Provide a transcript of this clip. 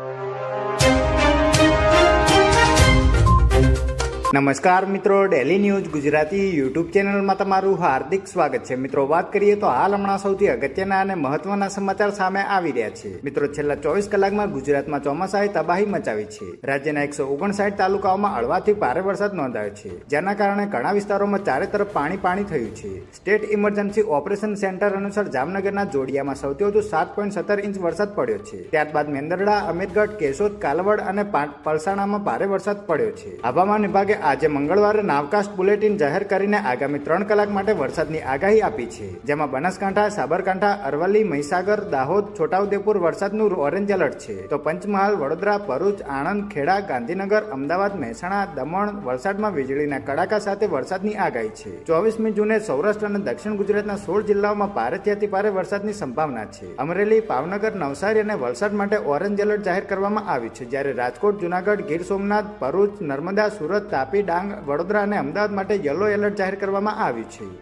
you. નમસ્કાર મિત્રો daily news Gujarati YouTube ચેનલમાં તમારું હાર્દિક સ્વાગત છે. મિત્રો, વાત કરીએ તો હાલ હમણાં સૌથી અગત્યના અને મહત્વના સમાચાર સામે આવી રહ્યા છે. મિત્રો, છેલ્લા ચોવીસ કલાકમાં ગુજરાતમાં ચોમાસાએ તબાહી મચાવી છે. રાજ્યના એકસો ઓગણસાઠ તાલુકાઓમાં હળવાથી ભારે વરસાદ નોંધાયો છે. જેના કારણે ઘણા વિસ્તારોમાં ચારે તરફ પાણી પાણી થયું છે. સ્ટેટ ઇમરજન્સી ઓપરેશન સેન્ટર અનુસાર જામનગરના જોડિયામાં સૌથી વધુ સાત પોઈન્ટ સત્તર ઇંચ વરસાદ પડ્યો છે. ત્યારબાદ મેંદરડા, અમીરગઢ, કેશોદ, કાલવડ અને પલસાણામાં ભારે વરસાદ પડ્યો છે. હવામાન વિભાગે આજે મંગળવારે નાવકાસ્ટ બુલેટિન જાહેર કરીને આગામી ત્રણ કલાક માટે વરસાદની આગાહી આપી છે, જેમાં બનાસકાંઠા, સાબરકાંઠા, અરવલ્લી, મહીસાગર, દાહોદ, છોટાઉદેપુર વરસાદનું ઓરેન્જ એલર્ટ છે. તો પંચમહાલ, વડોદરા, ભરૂચ, આણંદ, ખેડા, ગાંધીનગર, અમદાવાદ, મહેસાણા, દમણ વલસાડમાં વીજળીના કડાકા સાથે વરસાદની આગાહી છે. ચોવીસમી જૂને સૌરાષ્ટ્ર અને દક્ષિણ ગુજરાતના સોળ જિલ્લાઓમાં ભારેથી અતિ ભારે વરસાદની સંભાવના છે. અમરેલી, ભાવનગર, નવસારી અને વલસાડ માટે ઓરેન્જ એલર્ટ જાહેર કરવામાં આવ્યું છે. જ્યારે રાજકોટ, જુનાગઢ, ગીર સોમનાથ, ભરૂચ, નર્મદા, સુરત તાપી ડાંગ વડોદરા અને અમદાવાદ માટે યલો એલર્ટ જાહેર કરવામાં આવ્યું છે.